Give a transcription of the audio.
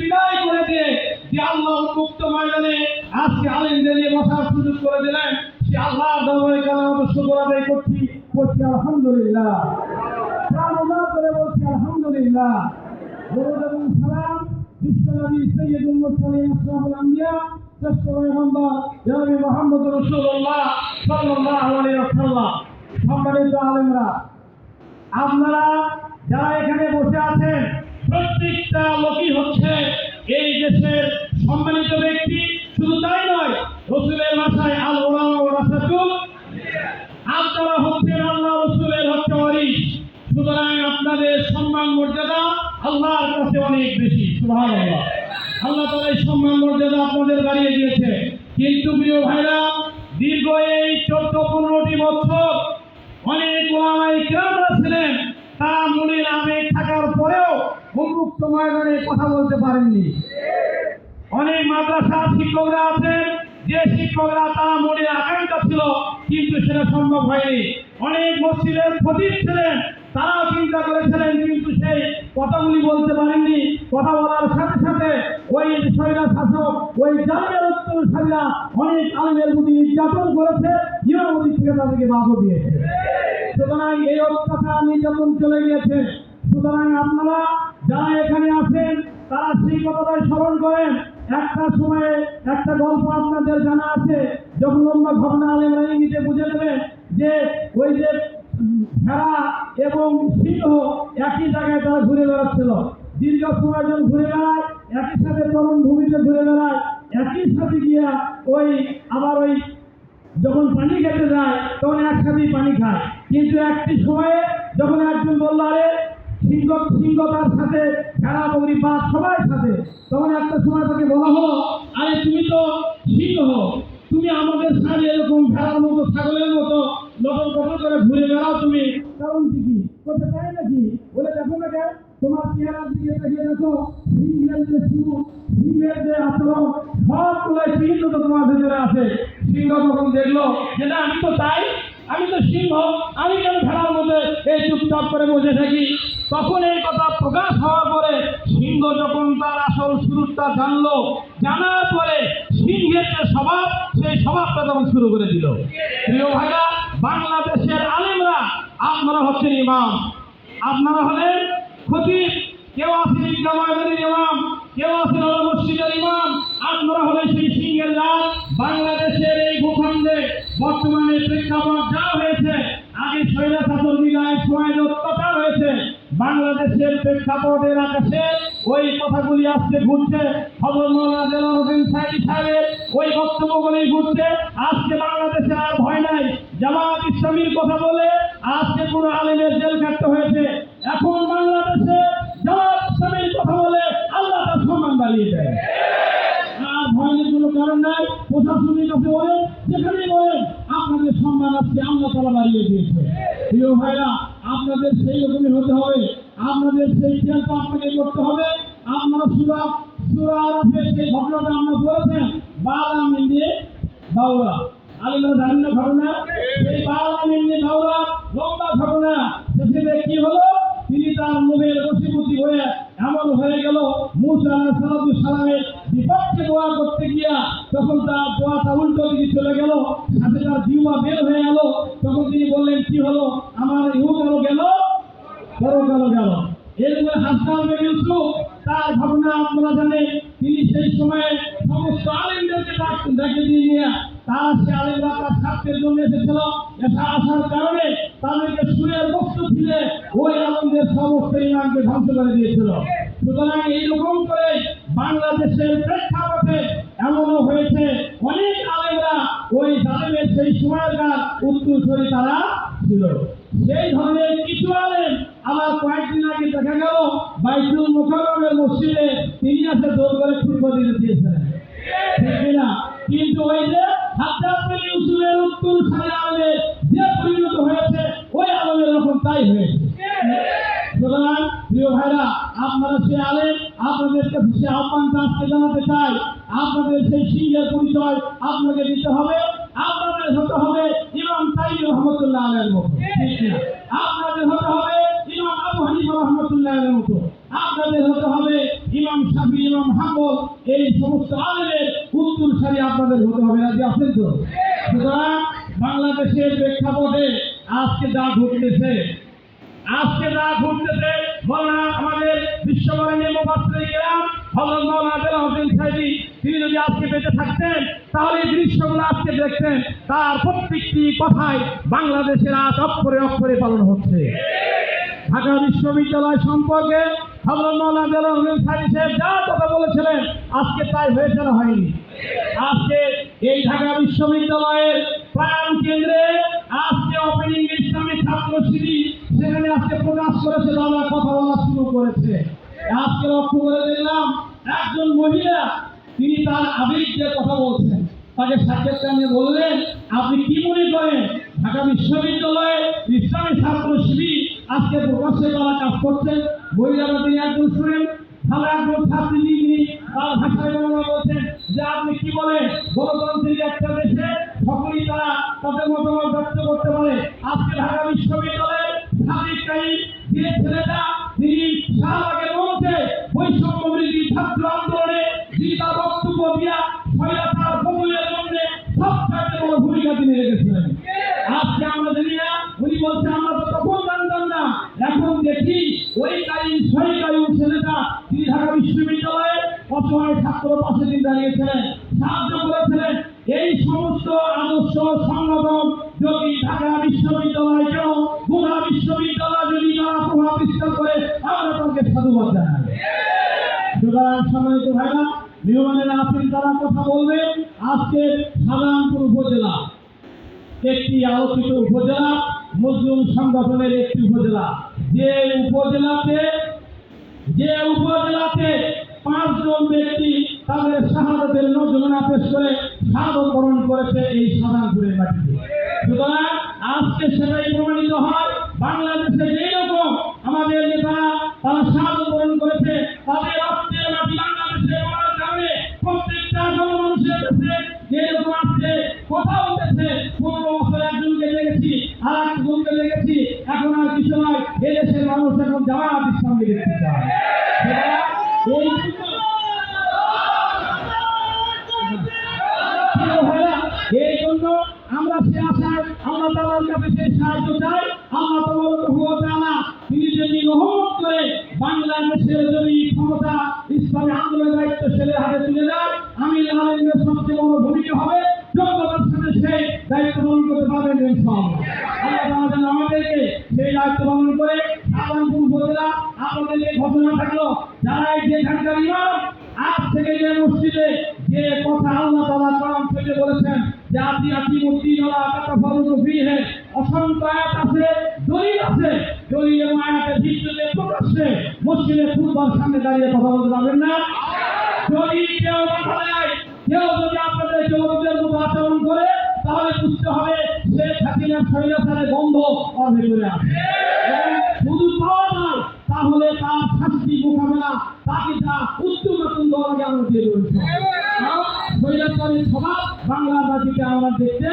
বিদায় করে দিয়ে যে আল্লাহ মুক্ত ময়দানে আজকে আলেমদের নিয়ে বসার সুযোগ করে দিলেন, সে আল্লাহ দরবারে কালামত শুকর আদায় করছি করছি আলহামদুলিল্লাহ। প্রাণ উজাড় করে বলছি আলহামদুলিল্লাহ। দরুদ এবং সালাম বিশ্বনবী সৈয়দুল মুরসালিন আসরাফুল আম্বিয়া, শ্রেষ্ঠ পয়গম্বর জনাবি মুহাম্মদ রাসূলুল্লাহ সাল্লাল্লাহু আলাইহি ওয়াসাল্লাম। সম্মানিত আলেমরা, আপনারা যারা এখানে বসে আছেন প্রত্যেকটা লোকই হচ্ছে এই দেশের সম্মানিত ব্যক্তি। শুধু তাই নয়, রসুলের ভাষায় আল ওলামা রাসাতুল। আপনারা হচ্ছেন আল্লাহ, রসুলের হচ্ছে অরিস সুতরাং আপনাদের সম্মান, মর্যাদা আল্লাহর কাছে অনেক বেশি। সুবহানাল্লাহ। আল্লাহ তাআলা এই সম্মান, মর্যাদা আপনাদের বাড়িয়ে দিয়েছে। কিন্তু প্রিয় ভাইরা, দীর্ঘ এই চোদ্দ পনেরোটি বছর অনেক ওলামাই কেরামরা ছিলেন। তারা মনের আবেগ থাকার পরেও উন্মুক্ত ময়দানে কথা বলতে পারেননি। অনেক মাদ্রাসা শিক্ষকরা আছেন, যে শিক্ষকরা তারা মনের আকাঙ্ক্ষা ছিল, কিন্তু সেটা সম্ভব হয়নি। অনেক মসজিদের খতিব ছিলেন, তারাও চিন্তা করেছিলেন, কিন্তু সেই কথাগুলি বলতে পারেননি। কথা বলার সাথে সাথে ওই সৈরা শাসক, ওই জামিয়ার উত্তরসারীরা অনেক আলমের প্রতি নির্যাতন করেছে ইমামতি থেকে তাদেরকে বাধা দিয়েছে। সুতরাং এই অত্যাচার নির্যাতন চলে গিয়েছে। সুতরাং আপনারা যারা এখানে আছেন, তারা সেই কথাটাই স্মরণ করেন। একটা সময়ে একটা গল্প আপনাদের জানা আছে, যখন লম্বা ঘটনা আলেমরা ইঙ্গিতে বুঝে নেবেন যে ওই যে ভেড়া এবং সিংহ একই জায়গায় তারা ঘুরে বেড়াচ্ছিল। দীর্ঘ সময় যখন ঘুরে বেড়ায়, একই সাথে তরুণ ভূমিতে ঘুরে বেড়ায়, একই সাথে গিয়া ওই আবার ওই যখন পানি খেতে যায়, তখন একসাথেই পানি খায়। কিন্তু একটি সময়ে যখন একজন বলল, আরে সিংহ সিংহ সাথে ভেড়া বগরি বাঘ সবার সাথে। তখন একটা সময় তাকে বলা হলো, আরে তুমি তো সিংহ তুমি আমাদের সাথে এরকম ভেড়ার মতো, ছাগলের মতো লটন পটন করে ঘুরে বেড়াও তুমি। কারণ কি কি? করতে চাই নাকি? বলে, দেখো না কেন? তোমার চেহারার দিকে তাকিয়ে দেখো, সিংহের যে শুরু সিংহের যে আচরণ, সবগুলোই চিহ্ন তো তোমার ভেতরে আছে। সিংহ যখন দেখল যে না আমি তো তাই আমি তো সিংহ, আমি কেন ভেড়ার মধ্যে এই চুপচাপ করে বসে থাকি? তখন এই কথা প্রকাশ হওয়ার পরে সিংহ যখন তার আসল শুরুটা জানলো, জানার পরে সিংহের যে স্বভাব, সেই স্বভাবটা তখন শুরু করে দিল। প্রিয় ভাইরা, বাংলাদেশের আলেমরা, আপনারা হচ্ছেন ইমাম। আপনারা হলেন খতিব। কেউ আছেন ময়দানের ইমাম, কেউ আছেন মসজিদের ইমাম। আপনারা হলেন সেই সিংহের এই ভূখণ্ডে প্রেক্ষাপট যা হয়েছে, আগে শৈলা শাসন বিদায়ের সময় অত্যাচার হয়েছে, বাংলাদেশের প্রেক্ষাপটের আকাশে ওই কথাগুলি আজকে ঘুরছে। খবর মোল্লা জেলা সাইদি সাহেবের ওই বক্তব্যগুলি ঘুরছে। আজকে বাংলাদেশে আর ভয় নাই। জামাত ইসলামীর কথা বলে আজকে কোনো আলেমের জেল কাটতে হয়েছে। এখন বাংলাদেশে জামাত ইসলামীর কথা বলে আল্লাহ তার সম্মান বাড়িয়ে দেয়। আর ভয়ের কোনো কারণ নাই। প্রশাসনের কাছে বলেন, যেখানেই বলেন আপনাদের সম্মান আজকে আল্লাহ তালা বাড়িয়ে দিয়েছে। প্রিয় ভাইরা, আপনাদের সেই রকমই হতে হবে, আপনাদের সেই খেয়ালটা আপনাকে করতে হবে। আপনারা সুরা সুরা আরফের সেই ঘটনাটা আমরা বলেছেন, বালা মিলিয়ে বাউরা আলিমা জানি না ঘটনা? সেই বালা মিলিয়ে বাউরা লম্বা ঘটনা শেষে কি হলো তিনি তার মুখের বসীভূতি হয়ে এমন হয়ে গেল মুসা সালাদু সালামের বিপক্ষে দোয়া করতে গিয়া তখন তার দোয়াটা উল্টো দিকে চলে গেল, সাথে তার জিউমা বের হয়ে গেল তখন তিনি বললেন, কি হলো? আমার ইহু গেল? বড় গেল। এরপরে বিন ইউসুফ তার ঘটনা আপনারা জানেন, তিনি সেই সময়ে সমস্ত আলিমদেরকে ডাক- দিয়ে তারা সে আলিমরা তার ছাত্রের জন্য এসেছিল। এটা আসার কারণে তাদেরকে সুরের বস্তু ছিলে ওই আলমদের সমস্ত ইমানকে ধ্বংস করে দিয়েছিল। সুতরাং এইরকম করে বাংলাদেশের প্রেক্ষাপটে এমনও হয়েছে অনেক আলেমরা ওই জালেমের সেই সময়কার উত্তরসূরি তারা ছিল। সেই ধরনের কিছু আলেম আমার কয়েকদিন আগে দেখা গেল বাইতুল মোকাররমের মসজিদে তিনি আসে দৌড় করে ফুটবল দিতে দিয়েছিলেন কিন্তু ওই যে বিন ইউসুফের উত্তর সারি আলমে যে পরিণত হয়েছে, ওই আলমের রকম তাই হয়েছে। সুতরাং, প্রিয় ভাইরা, আপনারা সে আলেম আপনাদের কাছে সে আহ্বানটা আজকে জানাতে চাই আপনাদের সেই সিংহের পরিচয় আপনাকে দিতে হবে। আপনাদের হতে হবে ইমাম তাইম রহমতুল্লাহ আলের মতো। আপনাদের হতে হবে ইমাম আবু হানিফা রহমতুল্লাহ আলের মতো। আপনাদের হতে হবে ইমাম শাফি, ইমাম হাম্বল। এই সমস্ত আলেমের উত্তর সারি আপনাদের হতে হবে। রাজি আছেন তো? সুতরাং বাংলাদেশের প্রেক্ষাপটে আজকে যা ঘটতেছে, আজকে যা ঘটতেছে মৌলানা আমাদের মুফাসসির কিরাম হযরত মাওলানা দেলা হোসেন সাইদি তিনি যদি আজকে বেঁচে থাকতেন, তাহলে এই দৃশ্যগুলো আজকে দেখতেন। তার প্রত্যেকটি কথায় বাংলাদেশের আজ অক্ষরে অক্ষরে পালন হচ্ছে। ঢাকা বিশ্ববিদ্যালয় সম্পর্কে হযরত মাওলানা দেলা হোসেন বলেছিলেন, আজকে তাই হয়েছে না হয়নি। আজকে এই ঢাকা বিশ্ববিদ্যালয়ের প্রাণ কেন্দ্রে আজকে ওপেনিং ইসলামী ছাত্র শিবির, সেখানে আজকে প্রকাশ করেছে তারা কথা বলা শুরু করেছে। আজকে লক্ষ্য করে দেখলাম একজন মহিলা তিনি তার আবেগ কথা বলছেন। তাকে নিয়ে বললেন, আপনি কি মনে করেন? ঢাকা বিশ্ববিদ্যালয়ে ইসলামী ছাত্র শিবির আজকে প্রকাশ্যে তারা কাজ করছেন মহিলারা তিনি একজন ভালো একজন ছাত্রী তিনি তার ভাষায় বর্ণনা যে আপনি কি বলেন গণতান্ত্রিক একটা দেশে সকলেই তারা তাদের মতামত ব্যক্ত করতে পারে। আজকে ঢাকা বিশ্ববিদ্যালয়ের সাদিক কাইম যে ছেলেটা তিনি শাহবাগের মঞ্চে বৈষম্য ছাত্র আন্দোলনে যিনি তার তিনি রেখেছিলেন আজকে আমরা জানি না উনি বলছেন আমরা তখন জানতাম না এখন দেখি ওই কালীন সই ছেলেটা তিনি ঢাকা বিশ্ববিদ্যালয়ে অসহায় ছাত্র পাশে তিনি দাঁড়িয়েছিলেন সাহায্য করেছিলেন এই সমস্ত আদর্শ সংগঠন যদি ঢাকা বিশ্ববিদ্যালয় কেন গোটা বিশ্ববিদ্যালয় যদি যারা প্রভাব বিস্তার করে আমরা তাকে সাধুবাদ জানাই সুতরাং সম্মানিত ভাইরা নিয়মানের আছেন তারা কথা বলবেন আজকে সাধারণপুর উপজেলা একটি আলোচিত উপজেলা, মুসলিম সংগঠনের একটি উপজেলা। যে উপজেলাতে যে উপজেলাতে পাঁচজন ব্যক্তি তাদের শাহাদতের নজনা পেশ করে সাধকরণ করেছে এই সাধারণপুরের মাটিতে। সুতরাং আজকে সেটাই প্রমাণিত হয়, বাংলাদেশে যেই এদেশের মানুষ এখন জামাত দেখতে চায়। ভাইরা, এই জন্য আমরা সে আশায় আল্লাহ তাআলার কাছে সেই সাহায্য চাই। তিনি যদি রহমত করে বাংলাদেশের যদি আমাদেরকে সেই দায়িত্ব পালন করে সাধারণপুর উপজেলা আপনাদেরকে ঘোষণা থাকল যারা যেখানকার ইমাম আজ থেকে যে মসজিদে যে কথা আল্লাহ তাআলা কোরআন থেকে বলেছেন যে আপনি আপনি নলা কাটা ফরজ অসংখ্য আয়াত আছে দলিল আছে। দলিল এবং আয়াতের ভিত্তিতে প্রকাশ্যে মসজিদে ফুটবল সামনে দাঁড়িয়ে কথা বলতে পারবেন না। যদি কেউ কথা দেয় কেউ যদি আপনাদের যুবকদের মতো আচরণ করে তাহলে বুঝতে হবে। সে হাসিনার শৈলাচারে গন্ধ ওর ভেতরে আছে শুধু পাওয়া যায় তাহলে তার শাস্তি মোকাবেলা তাকে যা উত্তম নতুন দলকে আমরা দিয়ে রয়েছে বাংলা জাতিকে আমরা দেখতে